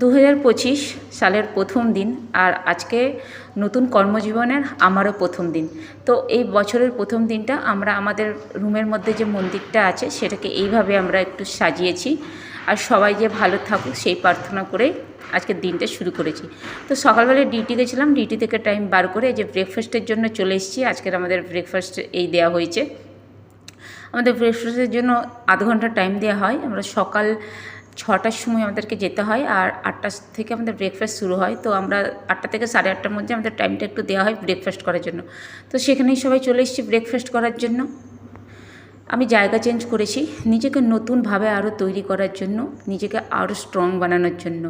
দু সালের প্রথম দিন আর আজকে নতুন কর্মজীবনের আমারও প্রথম দিন। তো এই বছরের প্রথম দিনটা আমরা আমাদের রুমের মধ্যে যে মন্দিরটা আছে সেটাকে এইভাবে আমরা একটু সাজিয়েছি আর সবাই যে ভালো থাকুক সেই প্রার্থনা করে আজকের দিনটা শুরু করেছি। তো সকালবেলায় ডিউটি গেছিলাম, ডিউটি থেকে টাইম বার করে যে ব্রেকফাস্টের জন্য চলে এসেছি। আজকের আমাদের ব্রেকফাস্ট এই দেওয়া হয়েছে। আমাদের ব্রেকফাস্টের জন্য আধ ঘণ্টা টাইম দেওয়া হয়। আমরা সকাল ছটার সময় আমাদেরকে যেতে হয় আর আটটা থেকে আমাদের ব্রেকফাস্ট শুরু হয়। তো আমরা আটটা থেকে সাড়ে আটটার মধ্যে আমাদের টাইমটা একটু দেওয়া হয় ব্রেকফাস্ট করার জন্য। তো সেখানেই সবাই চলে এসেছি ব্রেকফাস্ট করার জন্য। আমি জায়গা চেঞ্জ করেছি নিজেকে নতুনভাবে আরও তৈরি করার জন্য, নিজেকে আরও স্ট্রং বানানোর জন্য।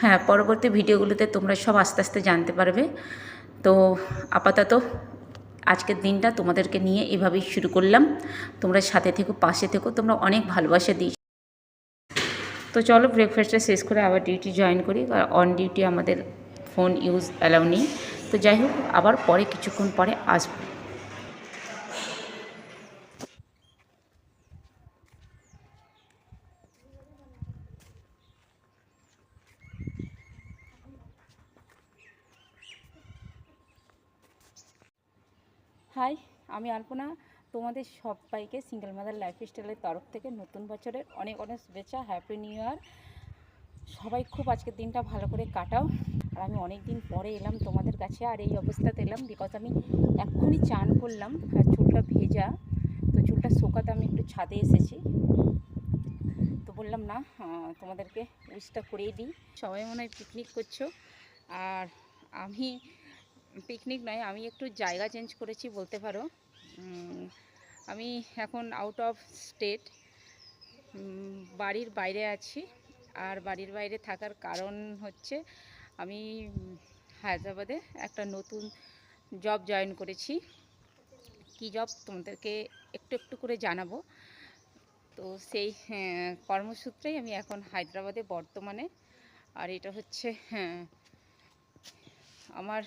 হ্যাঁ পরবর্তী ভিডিওগুলোতে তোমরা সব আস্তে আস্তে জানতে পারবে। তো আপাতত আজকের দিনটা তোমাদেরকে নিয়ে এভাবেই শুরু করলাম। তোমরা সাথে থেকো, পাশে থেকো, তোমরা অনেক ভালোবাসা দিই তো চলো ব্রেকফাস্টটা শেষ করে আবার ডিউটি জয়েন করি অন ডিউটি আমাদের ফোন ইউজ অ্যালাউ নেই। তো যাই হোক, আবার পরে কিছুক্ষণ পরে আসব। হাই আমি আলপনা। তোমাদের সবাইকে সিঙ্গেল মাদার লাইফ স্টাইলের তরফ থেকে নতুন বছরের অনেক অনেক শুভেচ্ছা হ্যাপি নিউ ইয়ার সবাই খুব আজকের দিনটা ভালো করে কাটাও। আর আমি অনেক দিন পরে এলাম তোমাদের কাছে, আর এই অবস্থাতে এলাম বিকজ আমি এক্ষুনি চান করলাম, আর চুলটা ভেজা। তো চুলটা শোকাতে আমি একটু ছাদে এসেছি। তো বললাম, না তোমাদেরকে উইশটা করিয়ে দিই। সবাই মনে হয় পিকনিক করছ। আর আমি পিকনিক নয়, আমি একটু জায়গা চেঞ্জ করেছি বলতে পারো। আমি এখন আউট অফ স্টেট বাড়ির বাইরে আছি। আর বাড়ির বাইরে থাকার কারণ হচ্ছে আমি হায়দ্রাবাদে একটা নতুন জব জয়েন করেছি। কী জব তোমাদেরকে একটু একটু করে জানাব। তো সেই হ্যাঁ, কর্মসূত্রেই আমি এখন হায়দ্রাবাদে বর্তমানে। আর এটা হচ্ছে হ্যাঁ আমার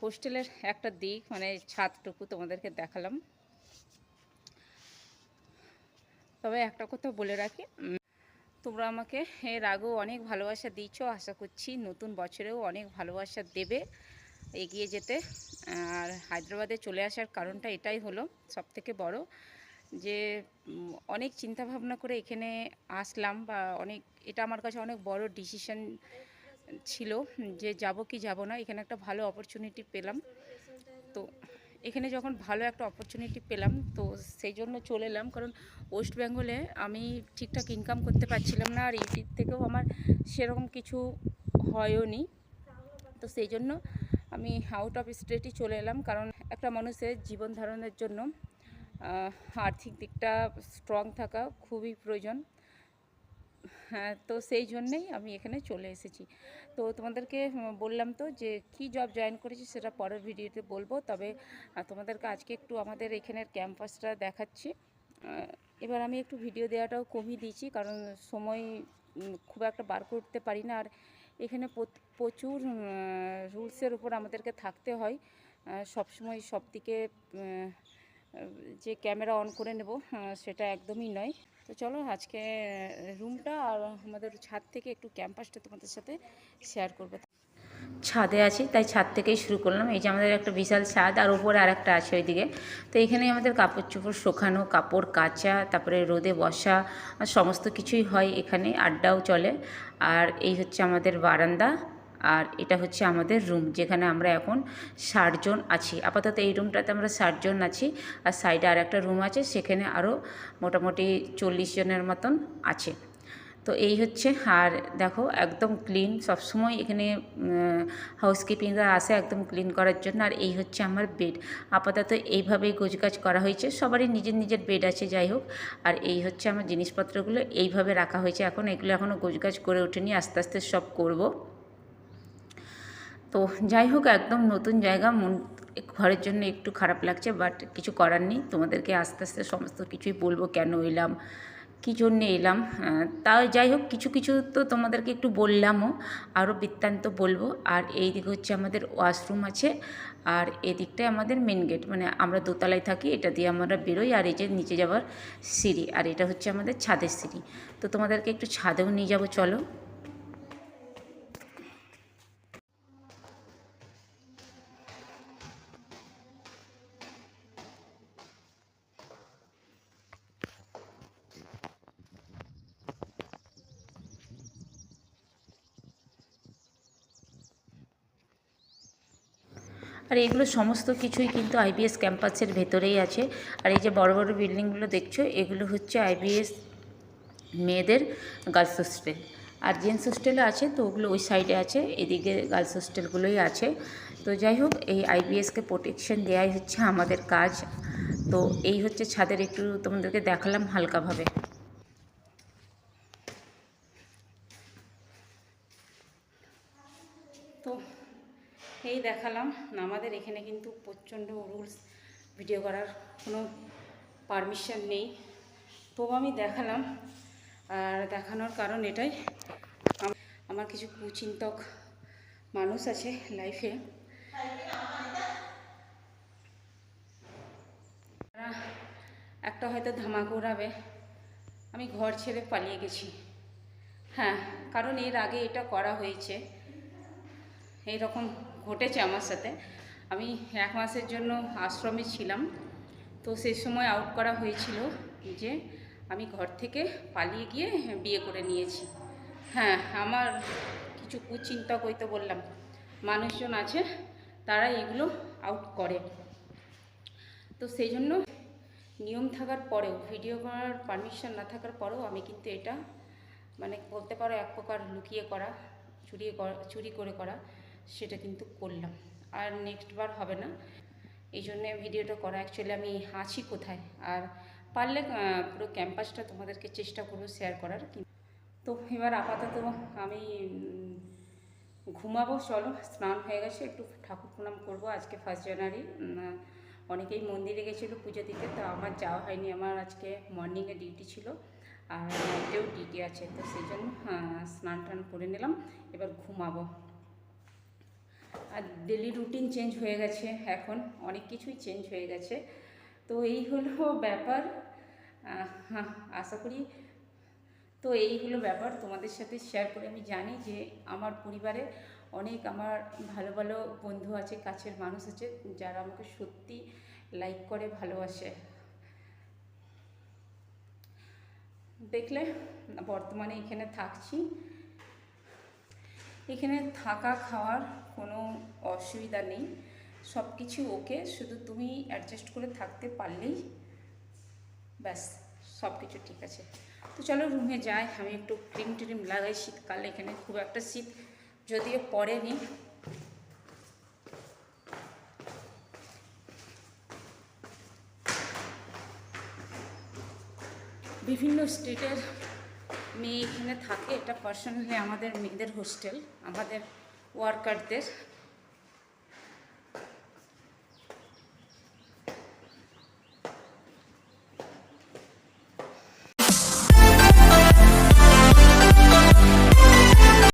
হোস্টেলের একটা দিক মানে ছাদটুকু তোমাদেরকে দেখালাম। তবে একটা কথা বলে রাখি তোমরা আমাকে এর আগেও অনেক ভালোবাসা দিয়েছ, আশা করছি নতুন বছরেও অনেক ভালোবাসা দেবে এগিয়ে যেতে। আর হায়দ্রাবাদে চলে আসার কারণটা এটাই হলো সব থেকে বড় যে অনেক চিন্তা ভাবনা করে এখানে আসলাম বা অনেক, এটা আমার কাছে অনেক বড় ডিসিশন ছিল যে যাব কি যাব না, এখানে একটা ভালো অপরচুনিটি পেলাম। তো এখানে যখন ভালো একটা অপরচুনিটি পেলাম, তো সেই জন্য চলে এলাম। কারণ ওয়েস্ট বেঙ্গলে আমি ঠিকঠাক ইনকাম করতে পারছিলাম না, আর ইউটিউব থেকেও আমার সেরকম কিছু হয়ও নি। তো সেই জন্য আমি আউট অফ স্টেটই চলে এলাম। কারণ একটা মানুষের জীবন ধারণের জন্য আর্থিক দিকটা স্ট্রং থাকা খুবই প্রয়োজন। তো সেই জন্যেই আমি এখানে চলে এসেছি। তো তোমাদেরকে বললাম তো যে কি জব জয়েন করেছি সেটা পরের ভিডিওতে বলব। তবে তোমাদেরকে আজকে একটু আমাদের এখানের ক্যাম্পাসটা দেখাচ্ছি। এবার আমি একটু ভিডিও দেওয়াটাও কমিয়ে দিয়েছি কারণ সময় খুব একটা বার করতে পারি না। আর এখানে প্রচুর রুলসের উপর আমাদেরকে থাকতে হয়। সবসময় সব দিকে যে ক্যামেরা অন করে নেব সেটা একদমই নয়। তো চলো আজকে রুমটা আর আমাদের ছাদ থেকে একটু ক্যাম্পাসটা তোমাদের সাথে শেয়ার করব। ছাদে আছি, তাই ছাদ থেকেই শুরু করলাম। এই যে আমাদের একটা বিশাল ছাদ, আর ওপরে আর একটা আছে ওইদিকে। তো এখানেই আমাদের কাপড় চোপড় শোকানো, কাপড় কাচা, তারপরে রোদে বসা সমস্ত কিছুই হয় এখানে, আড্ডাও চলে। আর এই হচ্ছে আমাদের বারান্দা। আর এটা হচ্ছে আমাদের রুম যেখানে আমরা এখন ষাটজন আছি। আপাতত এই রুমটাতে আমরা ষাটজন আছি আর সাইডে আর একটা রুম আছে, সেখানে আরও মোটামুটি চল্লিশ জনের মতন আছে। তো এই হচ্ছে, আর দেখো একদম ক্লিন সবসময় এখানে হাউসকিপিংরা আসে একদম ক্লিন করার জন্য। আর এই হচ্ছে আমার বেড আপাতত এইভাবেই গোছগাছ করা হয়েছে। সবারই নিজের নিজের বেড আছে, যাই হোক। আর এই হচ্ছে আমার জিনিসপত্রগুলো, এইভাবে রাখা হয়েছে। এখন এগুলো এখনও গোছগাছ করে ওঠেনি। আস্তে আস্তে সব করব। তো যাই হোক, একদম নতুন জায়গা। মন ঘরের জন্য একটু খারাপ লাগছে বাট কিছু করার নেই। তোমাদেরকে আস্তে আস্তে সমস্ত কিছুই বলব, কেন এলাম, কী জন্যে এলাম তা যাই হোক, কিছু কিছু তো তোমাদেরকে একটু বললামও, আরও বৃত্তান্ত বলব। আর এই দিকে হচ্ছে আমাদের ওয়াশরুম আছে, আর এদিকটায় আমাদের মেন গেট মানে আমরা দোতলায় থাকি, এটা দিয়ে আমরা বেরোই, আর এই যে নিচে যাওয়ার সিঁড়ি, আর এটা হচ্ছে আমাদের ছাদের সিঁড়ি। তো তোমাদেরকে একটু ছাদেও নিয়ে যাব, চলো। আর এগুলো সমস্ত কিছুই কিন্তু আইবিএস ক্যাম্পাসের ভেতরেই আছে। আর এই যে বড় বড় বিল্ডিংগুলো দেখছ, এগুলো হচ্ছে আইবিএস মেয়েদের গার্লস হোস্টেল আর জেন্টস হোস্টেলও আছে তো ওগুলো ওই সাইডে আছে, এদিকে গার্লস হোস্টেলগুলোই আছে। তো যাই হোক, এই আইবিএসকে প্রোটেকশন দেওয়াই হচ্ছে আমাদের কাজ। তো এই হচ্ছে ছাদের একটু তোমাদেরকে দেখালাম হালকাভাবে তো এই দেখালাম। আমাদের এখানে কিন্তু প্রচণ্ড রুলস ভিডিও করার কোনো পারমিশন নেই। তবু আমি দেখালাম, আর দেখানোর কারণ এটাই। আমার কিছু কুচিন্তক মানুষ আছে লাইফে একটা হয়তো ধামাকা উড়াবে। আমি ঘর ছেড়ে পালিয়ে গেছি। হ্যাঁ কারণ এর আগে এটা করা হয়েছে। এইরকম ঘটেছে আমার সাথে। আমি এক মাসের জন্য আশ্রমে ছিলাম। তো সেই সময় আউট করা হয়েছিল যে আমি ঘর থেকে পালিয়ে গিয়ে বিয়ে করে নিয়েছি। হ্যাঁ আমার কিছু কুচিন্তা কইতে বললাম। মানুষজন আছে, তারা এগুলো আউট করে। তো সেই জন্য নিয়ম থাকার পরেও ভিডিও করার পারমিশন না থাকার পরেও আমি কিন্তু এটা মানে বলতে পারো এক প্রকার লুকিয়ে করা চুরি করা চুরি করে করা। সেটা কিন্তু করলাম। আর নেক্সট বার হবে না। এই জন্যে ভিডিওটা করা অ্যাকচুয়ালি আমি আছি কোথায়? আর পারলে পুরো ক্যাম্পাসটা তোমাদেরকে চেষ্টা করব শেয়ার করার। তো এবার আপাতত আমি ঘুমাবো, চলো, স্নান হয়ে গেছে, একটু ঠাকুর প্রণাম করব। আজকে ফার্স্ট জানুয়ারি অনেকেই মন্দিরে গেছিল পুজো দিতে, তো আমার যাওয়া হয়নি। আমার আজকে মর্নিংয়ে ডিউটি ছিল, আর নাইটেও ডিউটি আছে। তো সেই জন্য স্নান টান করে নিলাম। এবার ঘুমাবো। আর ডেলি রুটিন চেঞ্জ হয়ে গেছে এখন অনেক কিছুই চেঞ্জ হয়ে গেছে। তো এই হলো ব্যাপার। হ্যাঁ, আশা করি তো এই হলো ব্যাপার। তোমাদের সাথে শেয়ার করে আমি জানি যে আমার পরিবারে অনেক আমার ভালো ভালো বন্ধু আছে কাছের মানুষ আছে যারা আমাকে সত্যি লাইক করে ভালোবাসে। দেখলে বর্তমানে এখানে থাকছি। এখানে থাকা খাওয়ার কোনো অসুবিধা নেই। সব কিছু ওকে শুধু তুমি অ্যাডজাস্ট করে থাকতে পারলেই ব্যাস সব কিছু ঠিক আছে। তো চলো রুমে যাই, আমি একটু ক্রিম ট্রিম লাগাই শীতকালে, এখানে খুব একটা শীত যদিও পড়েনি। বিভিন্ন স্টেটের মেয়ে এখানে থাকে এটা পার্সোনালি আমাদের মেয়েদের হোস্টেল আমাদের ওয়ার্কারদের